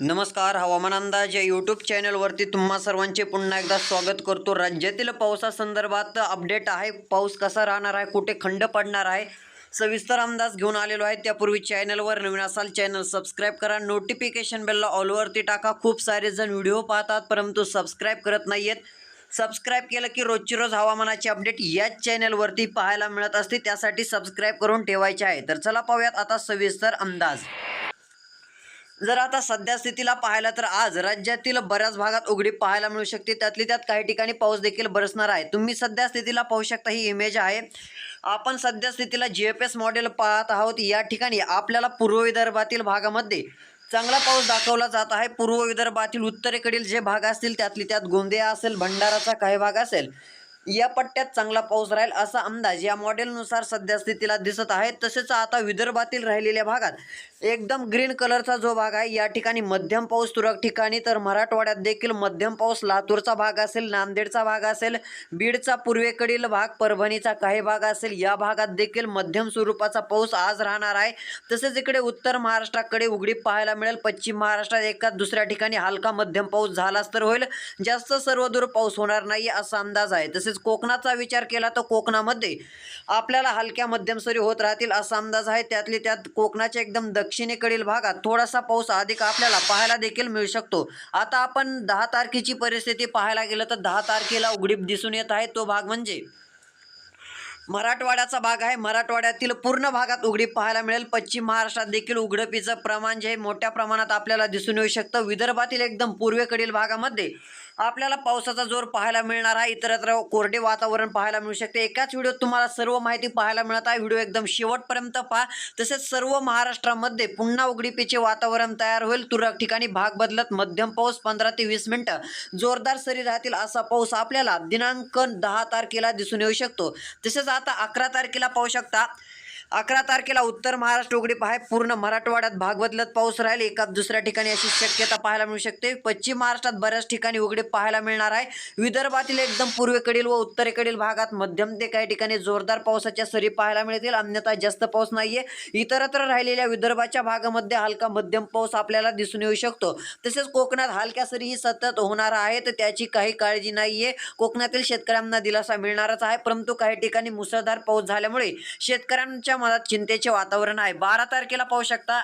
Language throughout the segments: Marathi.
नमस्कार हवामान अंदाज या यूट्यूब चॅनलवरती तुम्हा सर्वांचे पुन्हा एकदा स्वागत करतो. राज्यातील पावसासंदर्भात अपडेट आहे. पाऊस कसा राहणार आहे? कुठे खंड पडणार आहे? सविस्तर अंदाज घेऊन आलेलो आहे. त्यापूर्वी चॅनलवर नवीन असाल चॅनल सबस्क्राईब करा. नोटिफिकेशन बेलला ऑलवरती टाका. खूप सारे जण व्हिडिओ पाहतात परंतु सबस्क्राईब करत नाही आहेत सबस्क्राईब केलं की रोजची रोज हवामानाची अपडेट याच चॅनलवरती पाहायला मिळत असते. त्यासाठी सबस्क्राईब करून ठेवायचे आहे. तर चला पाहूयात आता सविस्तर अंदाज. जर आता सध्या स्थितीला पाहायला तर आज राज्यातील बऱ्याच भागात उघडी पाहायला मिळू शकते. त्यातली त्यात काही ठिकाणी पाऊस देखील बरसणार आहे. तुम्ही सध्या स्थितीला पाहू शकता ही इमेज आहे. आपण सध्या स्थितीला जी एफ एस मॉडेल पाहत आहोत. या ठिकाणी आपल्याला पूर्व विदर्भातील भागामध्ये चांगला पाऊस दाखवला जात आहे. पूर्व विदर्भातील उत्तरेकडील जे भाग असतील त्यातली त्यात गोंदिया असेल भंडाराचा काही भाग असेल या पट्ट्यात चांगला पाऊस राहील असा अंदाज या मॉडेलनुसार सध्या स्थितीला दिसत आहे. तसेच आता विदर्भातील राहिलेल्या भागात एकदम ग्रीन कलरचा जो भाग आहे या ठिकाणी मध्यम पाऊस तुरळक ठिकाणी तर मराठवाड्यात देखील मध्यम पाऊस लातूरचा भाग असेल नांदेडचा भाग असेल बीडचा पूर्वेकडील भाग परभणीचा काही भाग असेल या भागात देखील मध्यम स्वरूपाचा पाऊस आज राहणार आहे. तसेच इकडे उत्तर महाराष्ट्राकडे उघडी पाहायला मिळेल. पश्चिम महाराष्ट्रात एका दुसऱ्या ठिकाणी हलका मध्यम पाऊस झालाच तर होईल. जास्त सर्वदूर पाऊस होणार नाही असा अंदाज आहे. तसेच कोकणाचा विचार केला तर कोकणामध्ये आपल्याला हलक्या मध्यम सरी होत राहतील असा अंदाज आहे. त्यातली त्यात कोकणाच्या एकदम दक्षिणेकडील भागात थोडासा पाऊस अधिक आपल्याला पाहायला देखील मिळू शकतो. आता आपण दहा तारखेची परिस्थिती पाहायला गेलं तर दहा तारखेला उघडीप दिसून येत आहे. तो भाग म्हणजे मराठवाड्याचा भाग आहे. मराठवाड्यातील पूर्ण भागात उघडीप पाहायला मिळेल. पश्चिम महाराष्ट्रात देखील उघडपीचं प्रमाण जे आहे मोठ्या प्रमाणात आपल्याला दिसून येऊ शकतं. विदर्भातील एकदम पूर्वेकडील भागामध्ये आपल्याला पावसाचा जोर पाहायला मिळणार आहे. इतरत्र कोरडे वातावरण पाहायला मिळू शकते. एकाच व्हिडिओत तुम्हाला सर्व माहिती पाहायला मिळत आहे. व्हिडिओ एकदम शेवटपर्यंत पहा. तसेच सर्व महाराष्ट्रामध्ये पुन्हा उघडीपीचे वातावरण तयार होईल. तुरळक ठिकाणी भाग बदलत मध्यम पाऊस पंधरा ते वीस मिनिटं. जोरदार सरी राहतील असा पाऊस आपल्याला दिनांक दहा तारखेला दिसून येऊ शकतो. तसेच आता अकरा तारखेला पाहू शकता. अकरा तारखेला उत्तर महाराष्ट्र उघडीप आहे पूर्ण मराठवाड्यात भाग बदलत पाऊस राहील. एका दुसऱ्या ठिकाणी अशी शक्यता पाहायला मिळू शकते. पश्चिम महाराष्ट्रात बऱ्याच ठिकाणी उघडीप पाहायला मिळणार आहे. विदर्भातील एकदम पूर्वेकडील व उत्तरेकडील भागात मध्यम ते काही ठिकाणी जोरदार पावसाच्या सरी पाहायला मिळतील. अन्यथा जास्त पाऊस नाहीये. इतरत्र राहिलेल्या विदर्भाच्या भागामध्ये हलका मध्यम पाऊस आपल्याला दिसून येऊ शकतो. तसेच कोकणात हलक्या सरीही सतत होणार आहेत. त्याची काही काळजी नाहीये. कोकणातील शेतकऱ्यांना दिलासा मिळणारच आहे. परंतु काही ठिकाणी मुसळधार पाऊस झाल्यामुळे शेतकऱ्यांच्या मनात चिंतेचे वातावरण आहे. बारा तारखेला पाहू शकता.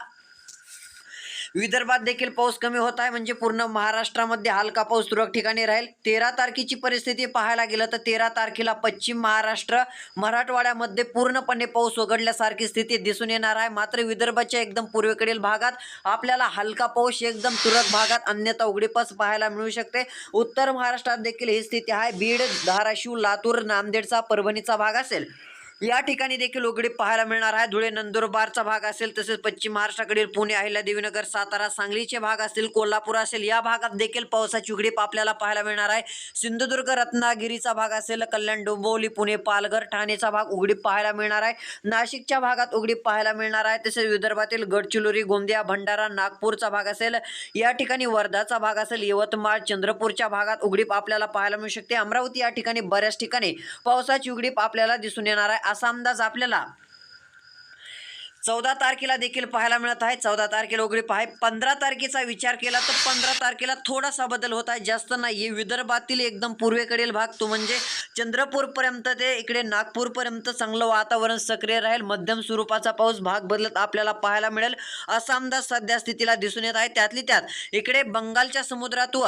विदर्भात देखील पाऊस कमी होत आहे. म्हणजे पूर्ण महाराष्ट्रामध्ये हलका पाऊस तुरळक ठिकाणी राहील. तेरा तारखेची परिस्थिती पाहायला गेलं तर तेरा तारखेला पश्चिम महाराष्ट्र मराठवाड्यामध्ये पूर्णपणे पाऊस उघडल्यासारखी स्थिती दिसून येणार आहे. मात्र विदर्भाच्या एकदम पूर्वेकडील भागात आपल्याला हलका पाऊस एकदम तुरळक भागात अन्यथा उघडीपच पाहायला मिळू शकते. उत्तर महाराष्ट्रात देखील ही स्थिती आहे. बीड धाराशिव लातूर नांदेडचा परभणीचा भाग असेल. या ठिकाणी देखील उघडीप पाहायला मिळणार आहे. धुळे नंदुरबारचा भाग असेल तसेच पश्चिम महाराष्ट्राकडील पुणे अहिल्यादेवीनगर सातारा सांगलीचे भाग असतील कोल्हापूर असेल या भागात देखील पावसाची उघडीप आपल्याला पाहायला मिळणार आहे. सिंधुदुर्ग रत्नागिरीचा भाग असेल कल्याण डोंबिवली पुणे पालघर ठाणेचा भाग उघडीप पाहायला मिळणार आहे. नाशिकच्या भागात उघडीप पाहायला मिळणार आहे. तसेच विदर्भातील गडचिरोली गोंदिया भंडारा नागपूरचा भाग असेल या ठिकाणी वर्धाचा भाग असेल यवतमाळ चंद्रपूरच्या भागात उघडीप आपल्याला पाहायला मिळू शकते. अमरावती या ठिकाणी बऱ्याच ठिकाणी पावसाची उघडीप आपल्याला दिसून येणार आहे. असा अंदाज आपल्याला चौदा तारखेला देखील पाहायला मिळत आहे. चौदा तारखेला वगैरे पाहाय पंधरा तारखेचा विचार केला तर पंधरा तारखेला थोडासा बदल होत आहे. जास्त नाही. विदर्भातील एकदम पूर्वेकडील भाग तो म्हणजे चंद्रपूरपर्यंत ते इकडे नागपूरपर्यंत चांगलं वातावरण सक्रिय राहील. मध्यम स्वरूपाचा पाऊस भाग बदलत आपल्याला पाहायला मिळेल. असा अंदाज सध्या स्थितीला दिसून येत आहे. त्यातली त्यात इकडे बंगालच्या समुद्रात व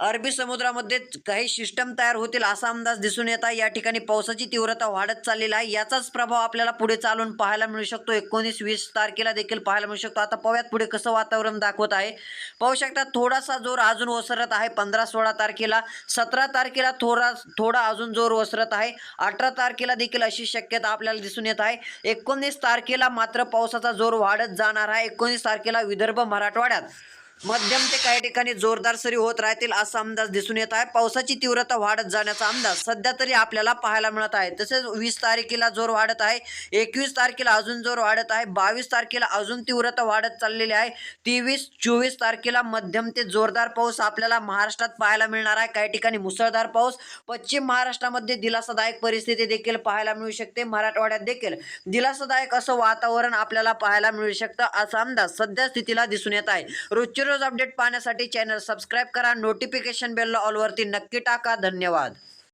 अरबी समुद्रामध्ये काही सिस्टम तयार होतील असा अंदाज दिसून येत आहे. या ठिकाणी पावसाची तीव्रता वाढत चाललेली आहे. याचाच प्रभाव आपल्याला पुढे चालून पाहायला मिळू शकतो. एकोणीस वीस तारखेला देखील पाहायला मिळू शकतो. आता पाहूयात पुढे कसं वातावरण दाखवत आहे. पाहू शकता थोडासा जोर अजून ओसरत आहे. पंधरा सोळा तारखेला सतरा तारखेला थोडा थोडा अजून जोर ओसरत आहे. अठरा तारखेला देखील अशी शक्यता आपल्याला दिसून येत आहे. एकोणीस तारखेला मात्र पावसाचा जोर वाढत जाणार आहे. एकोणीस तारखेला विदर्भ मराठवाड्यात. मध्यम ते काही ठिकाणी जोरदार सरी होत राहतील असा अंदाज दिसून येत आहे. पावसाची तीव्रता वाढत जाण्याचा अंदाज सध्या तरी आपल्याला पाहायला मिळत आहे. तसेच वीस तारखेला जोर वाढत आहे. एकवीस तारखेला अजून जोर वाढत आहे. बावीस तारखेला अजून तीव्रता वाढत चाललेली आहे. तेवीस चोवीस तारखेला मध्यम ते जोरदार पाऊस आपल्याला महाराष्ट्रात पाहायला मिळणार आहे. काही ठिकाणी मुसळधार पाऊस. पश्चिम महाराष्ट्रामध्ये दिलासादायक परिस्थिती देखील पाहायला मिळू शकते. मराठवाड्यात देखील दिलासादायक असं वातावरण आपल्याला पाहायला मिळू शकतं असा अंदाज सध्या स्थितीला दिसून येत आहे. रोजची रोजचे रोज अपडेट पाहण्यासाठी चॅनल सबस्क्राईब करा. नोटिफिकेशन बेलला ऑलवरती नक्की टाका. धन्यवाद.